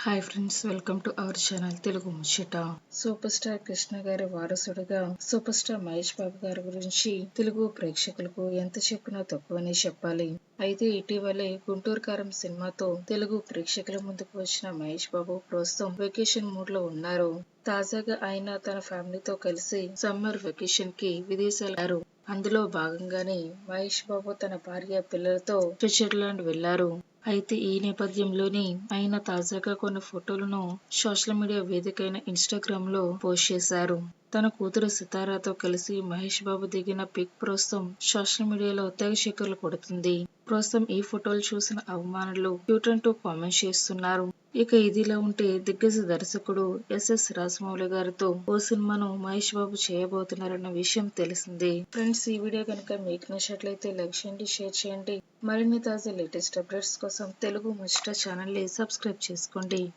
Hi friends welcome to our channel Telugu ముచ్చట super star Krishna గారి వారసుడిగా సూపర్ స్టార్ మహేష్ బాబు గారి గురించి తెలుగు ప్రేక్షకులకు ఎంత చెప్పినా తక్కువనే చెప్పాలి. అయితే ఇటీవలే గుంటూరు కారం సినిమాతో తెలుగు ప్రేక్షకుల ముందుకు వచ్చిన మహేష్ బాబు ప్రస్తుతం వెకేషన్ మూడ్లో ఉన్నారు. తాజాగా ఆయన తన ఫ్యామిలీతో కలిసి సమ్మర్ వెకేషన్కి విదేశాలు అందులో భాగంగానే మహేష్ బాబు తన భార్య పిల్లలతో స్విట్జర్లాండ్ వెళ్ళారు అయితే ఈ నేపథ్యంలోనే ఆయన తాజాగా కొన్ని ఫోటోలను సోషల్ మీడియా వేదికైన ఇన్స్టాగ్రామ్లో పోస్ట్ చేశారు. తన కూతురు సితారాతో కలిసి మహేష్ బాబు దిగిన పిక్ ప్రస్తుతం సోషల్ మీడియాలో తెగ చక్కర్లు కొడుతుంది. ప్రస్తుతం ఈ ఫోటోలు చూసిన అభిమానులు ట్యూటర్ టు కామెంట్ చేస్తున్నారు. ఇక ఇదిలా ఉంటే దిగ్గజ దర్శకుడు ఎస్ఎస్ రాజమౌళి గారితో ఓ సినిమాను మహేష్ బాబు చేయబోతున్నారన్న విషయం తెలిసిందే. ఫ్రెండ్స్ ఈ వీడియో కనుక మీకు నచ్చినట్లయితే లైక్ చేయండి షేర్ చేయండి. మరిన్ని తాజా లేటెస్ట్ అప్డేట్స్ కోసం తెలుగు ముచ్చట ఛానల్ని సబ్స్క్రైబ్ చేసుకోండి.